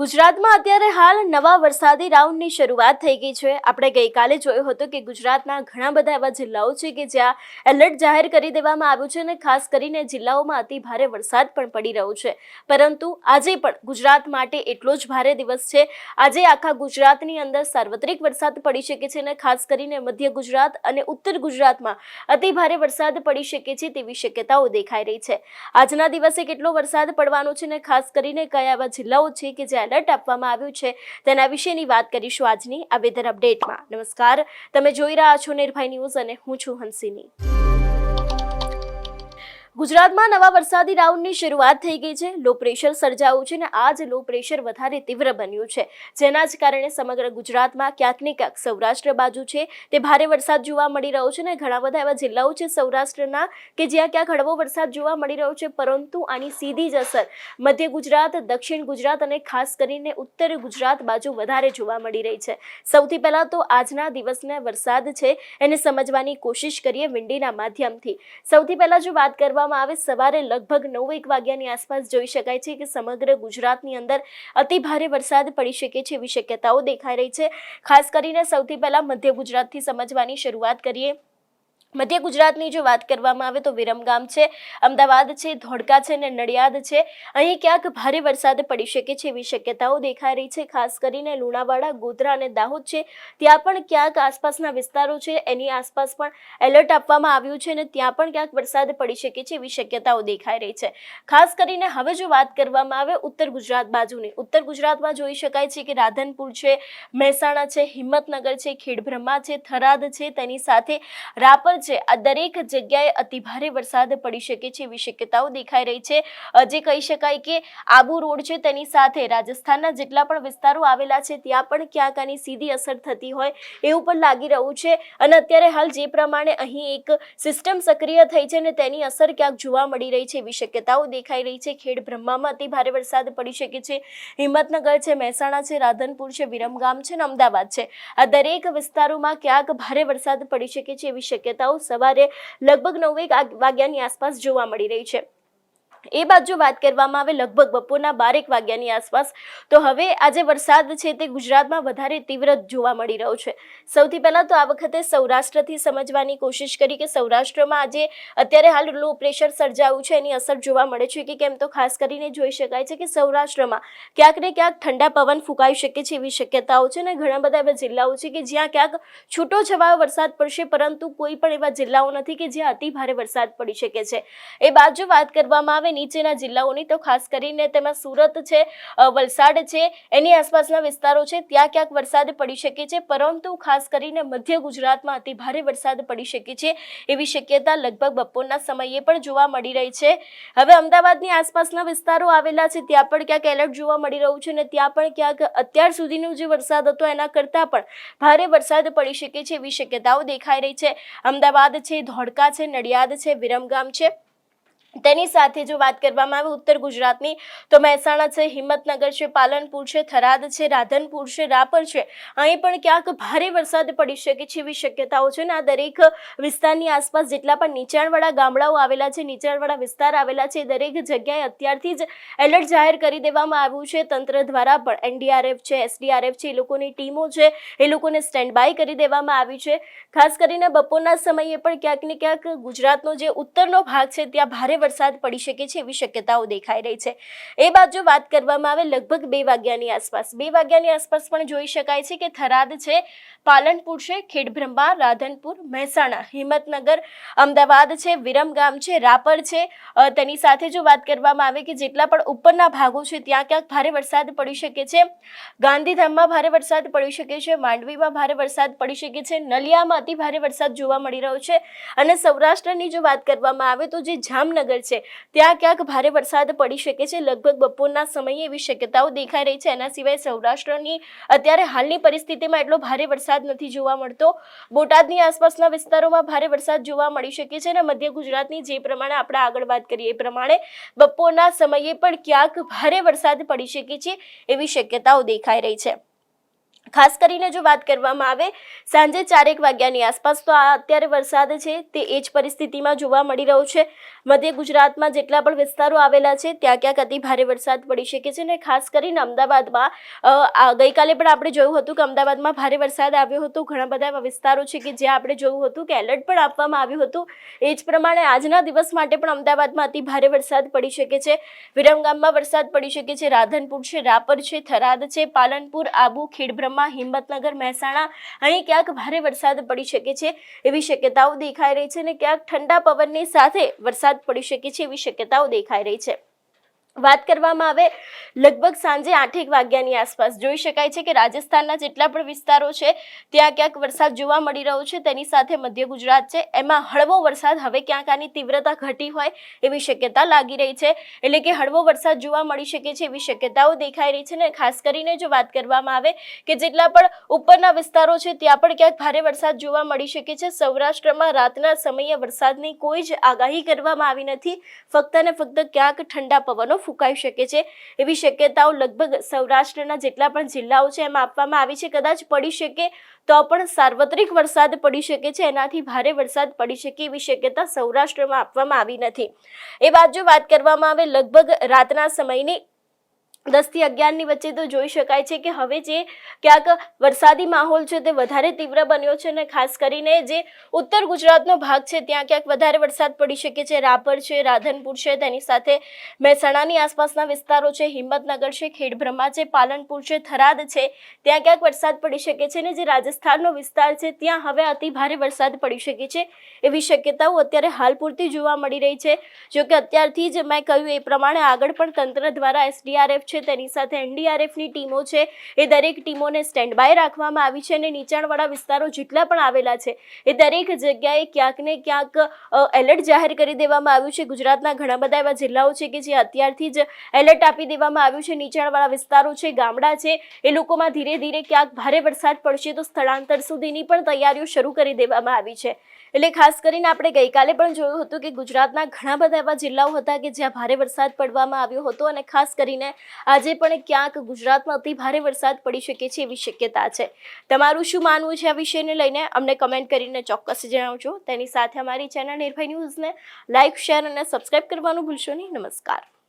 ગુજરાતમાં અત્યારે હાલ નવા વરસાદી રાઉન્ડની શરૂઆત થઈ ગઈ છે. આપણે ગઈકાલે જોયું હતું કે ગુજરાતના ઘણા બધા એવા જિલ્લાઓ છે કે જ્યાં એલર્ટ જાહેર કરી દેવામાં આવ્યું છે અને ખાસ કરીને જિલ્લાઓમાં અતિ ભારે વરસાદ પણ પડી રહ્યો છે. પરંતુ આજે પણ ગુજરાત માટે એટલો જ ભારે દિવસ છે. આજે આખા ગુજરાતની અંદર સાર્વત્રિક વરસાદ પડી શકે છે અને ખાસ કરીને મધ્ય ગુજરાત અને ઉત્તર ગુજરાતમાં અતિ ભારે વરસાદ પડી શકે છે તેવી શક્યતાઓ દેખાઈ રહી છે. આજના દિવસે કેટલો વરસાદ પડવાનો છે અને ખાસ કરીને કયા એવા જિલ્લાઓ છે કે જ્યાં એલર્ટ આપવામાં આવ્યું છે. તેના વિશેની વાત કરીશું આજની આ વેધર અપડેટમાં નમસ્કાર. તમે જોઈ રહ્યા છો નિર્ભય ન્યૂઝ અને હું છું હંસિની. ગુજરાતમાં નવા વરસાદી રાઉન્ડની શરૂઆત થઈ ગઈ છે. લો પ્રેશર સર્જાયું છે અને આ જ લો પ્રેશર વધારે તીવ્ર બન્યું છે. જેના જ કારણે સમગ્ર ગુજરાતમાં ક્યાંક ને ક્યાંક સૌરાષ્ટ્ર બાજુ છે. તે ભારે વરસાદ જોવા મળી રહ્યો છે અને ઘણા બધા એવા જિલ્લાઓ છે સૌરાષ્ટ્રના કે જ્યાં ક્યાંક હળવો વરસાદ જોવા મળી રહ્યો છે. પરંતુ આની સીધી જ અસર મધ્ય ગુજરાત, દક્ષિણ ગુજરાત અને ખાસ કરીને ઉત્તર ગુજરાત બાજુ વધારે જોવા મળી રહી છે. સૌથી પહેલાં તો આજના દિવસના વરસાદ છે. એને સમજવાની કોશિશ કરીએ વિંડીના માધ્યમથી. સૌથી પહેલાં જો વાત કરવામાં આવે. સવારે લગભગ નવ એક વાગ્યાની આસપાસ જોઈ શકાય છે કે સમગ્ર ગુજરાતની અંદર અતિ ભારે વરસાદ પડી શકે છે એવી શક્યતાઓ દેખાઈ રહી છે. ખાસ કરીને સૌથી પહેલા મધ્ય ગુજરાતથી સમજવાની શરૂઆત કરીએ. મધ્ય ગુજરાતની જો વાત કરવામાં આવે તો વિરમગામ છે, અમદાવાદ છે, ધોળકા છે અને નડિયાદ છે. અહીં ક્યાંક ભારે વરસાદ પડી શકે છે એવી શક્યતાઓ દેખાઈ રહી છે. ખાસ કરીને લુણાવાડા, ગોધરા અને દાહોદ છે. ત્યાં પણ ક્યાંક આસપાસના વિસ્તારો છે, એની આસપાસ પણ એલર્ટ આપવામાં આવ્યું છે અને ત્યાં પણ ક્યાંક વરસાદ પડી શકે છે એવી શક્યતાઓ દેખાઈ રહી છે. ખાસ કરીને હવે જો વાત કરવામાં આવે ઉત્તર ગુજરાત બાજુની, ઉત્તર ગુજરાતમાં જોઈ શકાય છે કે રાધનપુર છે, મહેસાણા છે, હિંમતનગર છે, ખેડબ્રહ્મા છે, થરાદ છે, તેની સાથે રાપર છે. આ દરેક જગ્યાએ અતિભારે વરસાદ પડી શકે છે એવી શક્યતાઓ દેખાઈ રહી છે. જે કહી શકાય કે આબુ રોડ છે તેની સાથે રાજસ્થાનના જેટલા પણ વિસ્તારો આવેલા છે, ત્યાં પણ ક્યાંક આની સીધી અસર થતી હોય એવું પણ લાગી રહ્યું છે. અને અત્યારે હાલ જે પ્રમાણે અહીં એક સિસ્ટમ સક્રિય થઈ છે અને તેની અસર ક્યાંક જોવા મળી રહી છે એવી શક્યતાઓ દેખાઈ રહી છે. ખેડ બ્રહ્મામાં અતિ ભારે વરસાદ પડી શકે છે. હિંમતનગર છે, મહેસાણા છે, રાધનપુર છે, વિરમગામ છે અને અમદાવાદ છે. આ દરેક વિસ્તારોમાં ક્યાંક ભારે વરસાદ પડી શકે છે એવી શક્યતાઓ સવારે લગભગ નવ વાગ્યાની આસપાસ જોવા મળી રહી છે. એ બાજુ વાત કરવામાં આવે, લગભગ બપોરના બારેક વાગ્યાની આસપાસ. તો હવે આજે વરસાદ છે તે ગુજરાતમાં વધારે તીવ્ર જોવા મળી રહ્યો છે. સૌથી પહેલાં તો આ વખતે સૌરાષ્ટ્રથી સમજવાની કોશિશ કરી કે સૌરાષ્ટ્રમાં આજે અત્યારે હાલ લો પ્રેશર સર્જાયું છે, એની અસર જોવા મળે છે કે કેમ? તો ખાસ કરીને જોઈ શકાય છે કે સૌરાષ્ટ્રમાં ક્યાંક ને ક્યાંક ઠંડા પવન ફૂંકાઈ શકે છે એવી શક્યતાઓ છે અને ઘણા બધા એવા જિલ્લાઓ છે કે જ્યાં ક્યાંક છૂટો છવાયો વરસાદ પડશે, પરંતુ કોઈ પણ એવા જિલ્લાઓ નથી કે જ્યાં અતિ ભારે વરસાદ પડી શકે છે. એ બાજુ વાત કરવામાં આવે નીચેના જિલ્લાઓની તો ખાસ કરીને તેમાં સુરત છે વલસાડ છે, એની આસપાસના વિસ્તારો છે, ત્યાં ક્યાંક વરસાદ પડી શકે છે, પરંતુ ખાસ કરીને મધ્ય ગુજરાતમાં અતિ ભારે વરસાદ પડી શકે છે, એવી શક્યતા લગભગ બપોરના સમયે પણ જોવા મળી રહી છે. હવે અમદાવાદની આસપાસના વિસ્તારો આવેલા છે, ત્યાં પણ ક્યાંક એલર્ટ જોવા મળી રહ્યું છે અને ત્યાં પણ ક્યાંક અત્યાર સુધીનો જે વરસાદ હતો, એના કરતાં પણ ભારે વરસાદ પડી શકે છે, એવી શક્યતાઓ દેખાઈ રહી છે. અમદાવાદ છે, ધોળકા છે, નડિયાદ છે, વિરમગામ છે. તેની સાથે જો વાત કરવામાં આવે ઉત્તર ગુજરાતની, તો મહેસાણા છે, હિંમતનગર છે, પાલનપુર છે, થરાદ છે, રાધનપુર છે, રાપર છે. અહીં પણ ક્યાંક ભારે વરસાદ પડી શકે છે એવી શક્યતાઓ છે ને આ દરેક વિસ્તારની આસપાસ જેટલા પણ નીચાણવાળા ગામડાઓ આવેલા છે, નીચાણવાળા વિસ્તાર આવેલા છે દરેક જગ્યાએ અત્યારથી જ એલર્ટ જાહેર કરી દેવામાં આવ્યું છે. તંત્ર દ્વારા પણ એનડીઆરએફ છે, એસડીઆરએફ છે, એ લોકોની ટીમો છે, એ લોકોને સ્ટેન્ડ બાય કરી દેવામાં આવી છે. ખાસ કરીને બપોરના સમયે પણ ક્યાંક ને ક્યાંક ગુજરાતનો જે ઉત્તરનો ભાગ છે, ત્યાં ભારે વરસાદ પડી શકે છે એવી શક્યતાઓ દેખાઈ રહી છે. એ બાજુ વાત કરવામાં આવે લગભગ બે વાગ્યાની આસપાસ, બે વાગ્યાની આસપાસ પણ જોઈ શકાય છે કે થરાદ છે, પાલનપુર છે, ખેડબ્રહ્મા, રાધનપુર, મહેસાણા, હિંમતનગર, અમદાવાદ છે વિરમગામ છે, રાપર છે. તેની સાથે જો વાત કરવામાં આવે કે જેટલા પણ ઉપરના ભાગો છે ત્યાં ક્યાંક ભારે વરસાદ પડી શકે છે. ગાંધીધામમાં ભારે વરસાદ પડી શકે છે, માંડવીમાં ભારે વરસાદ પડી શકે છે, નલિયામાં અતિ ભારે વરસાદ જોવા મળી રહ્યો છે. અને સૌરાષ્ટ્રની જો વાત કરવામાં આવે તો જે જામનગર છે. ત્યાં ક્યાંક ભારે વરસાદ પડી શકે છે. લગભગ બપોરના સમયે એવી શક્યતાઓ દેખાઈ રહી છે. એના સિવાય સૌરાષ્ટ્રની અત્યારે હાલની પરિસ્થિતિમાં એટલો ભારે વરસાદ નથી જોવા મળતો. બોટાદની આસપાસના વિસ્તારોમાં ભારે વરસાદ જોવા મળી શકે છે અને મધ્ય ગુજરાતની જે પ્રમાણે આપણે આગળ વાત કરીએ એ પ્રમાણે બપોરના સમયે પણ ક્યાંક ભારે વરસાદ પડી શકે છે એવી શક્યતાઓ દેખાઈ રહી છે. ખાસ કરીને જો વાત કરવામાં આવે, સાંજે ચારેક વાગ્યાની આસપાસ તો આ અત્યારે વરસાદ છે તે એ જ પરિસ્થિતિમાં જોવા મળી રહ્યો છે. મધ્ય ગુજરાતમાં જેટલા પણ વિસ્તારો આવેલા છે, ત્યાં ક્યાંક અતિ ભારે વરસાદ પડી શકે છે અને ખાસ કરીને અમદાવાદમાં ગઈકાલે પણ આપણે જોયું હતું કે અમદાવાદમાં ભારે વરસાદ આવ્યો હતો. ઘણા બધા એવા વિસ્તારો છે કે જ્યાં આપણે જોયું હતું કે એલર્ટ પણ આપવામાં આવ્યું હતું. એ જ પ્રમાણે આજના દિવસ માટે પણ અમદાવાદમાં અતિ ભારે વરસાદ પડી શકે છે. વિરમગામમાં વરસાદ પડી શકે છે. રાધનપુર છે, રાપર છે, થરાદ છે, પાલનપુર, આબુ ખેડબ્રહ્મા હિંમતનગર, મહેસાણા અહીં ક્યાંક ભારે વરસાદ પડી શકે છે એવી શક્યતાઓ દેખાઈ રહી છે અને ક્યાંક ઠંડા પવનની સાથે વરસાદ પડી શકે છે એવી શક્યતાઓ દેખાઈ રહી છે. વાત કરવામાં આવે, લગભગ સાંજે આઠેક વાગ્યાની આસપાસ જોઈ શકાય છે કે રાજસ્થાનના જેટલા પણ વિસ્તારો છે, ત્યાં ક્યાંક વરસાદ જોવા મળી રહ્યો છે, તેની સાથે મધ્ય ગુજરાત છે, એમાં હળવો વરસાદ હવે ક્યાંક આની તીવ્રતા ઘટી હોય એવી શક્યતા લાગી રહી છે, એટલે કે હળવો વરસાદ જોવા મળી શકે છે એવી શક્યતાઓ દેખાઈ રહી છે ને ખાસ કરીને જો વાત કરવામાં આવે કે જેટલા પણ ઉપરના વિસ્તારો છે, ત્યાં પણ ક્યાંક ભારે વરસાદ જોવા મળી શકે છે, સૌરાષ્ટ્રમાં રાતના સમયે વરસાદની કોઈ જ આગાહી કરવામાં આવી નથી, ફક્ત ને ફક્ત ક્યાંક ઠંડા પવનો ફૂંકાઈ શકે છે. એવી શક્યતાઓ લગભગ સૌરાષ્ટ્રના જેટલા પણ જિલ્લાઓ છે, એમાં આપવામાં આવી છે. કદાચ પડી શકે તો પણ સાર્વત્રિક વરસાદ પડી શકે છે. એનાથી ભારે વરસાદ પડી શકે એવી શક્યતા સૌરાષ્ટ્રમાં આપવામાં આવી નથી. એ જો વાત કરવામાં આવે, લગભગ રાતના સમયની દસથી અગિયારની વચ્ચે તો જોઈ શકાય છે કે હવે જે ક્યાંક વરસાદી માહોલ છે તે વધારે તીવ્ર બન્યો છે અને ખાસ કરીને જે ઉત્તર ગુજરાતનો ભાગ છે ત્યાં ક્યાંક વધારે વરસાદ પડી શકે છે. રાપર છે, રાધનપુર છે, તેની સાથે મહેસાણાની આસપાસના વિસ્તારો છે, હિંમતનગર છે, ખેડબ્રહ્મા છે, પાલનપુર છે, થરાદ છે, ત્યાં ક્યાંક વરસાદ પડી શકે છે અને જે રાજસ્થાનનો વિસ્તાર છે ત્યાં હવે અતિ ભારે વરસાદ પડી શકે છે એવી શક્યતાઓ અત્યારે હાલ પૂરતી જોવા મળી રહી છે. જો કે અત્યારથી જ મેં કહ્યું એ પ્રમાણે આગળ પણ તંત્ર દ્વારા એસડીઆરએફ છે, તેની સાથે એનડીઆરએફની ટીમો છે. એ દરેક ટીમોને સ્ટેન્ડ બાય રાખવામાં આવી છે અને નીચાણવાળા વિસ્તારો જેટલા પણ આવેલા છે, એ દરેક જગ્યાએ ક્યાંક ને ક્યાંક એલર્ટ જાહેર કરી દેવામાં આવ્યું છે. ગુજરાતના ઘણા બધા એવા જિલ્લાઓ છે કે જે અત્યારથી જ એલર્ટ આપી દેવામાં આવ્યું છે. નીચાણવાળા વિસ્તારો છે, ગામડા છે, એ લોકોમાં ધીરે ધીરે ક્યાંક ભારે વરસાદ પડશે તો સ્થળાંતર સુધીની પણ તૈયારીઓ શરૂ કરી દેવામાં આવી છે. એટલે ખાસ કરીને આપણે ગઈકાલે પણ જોયું હતું કે ગુજરાતના ઘણા બધા એવા જિલ્લાઓ હતા કે જ્યાં ભારે વરસાદ પડવામાં આવ્યો હતો અને ખાસ કરીને આજે પણ ક્યાંક ગુજરાતમાં અતિ ભારે વરસાદ પડી શકે છે એવી શક્યતા છે. તમારું શું માનવું છે આ વિષયને લઈને? અમને કમેન્ટ કરીને ચોક્કસ જણાવજો. તેની સાથે અમારી ચેનલ નિર્ભય ન્યૂઝને લાઇક શેર અને સબસ્ક્રાઇબ કરવાનું ભૂલશો નહીં. નમસ્કાર.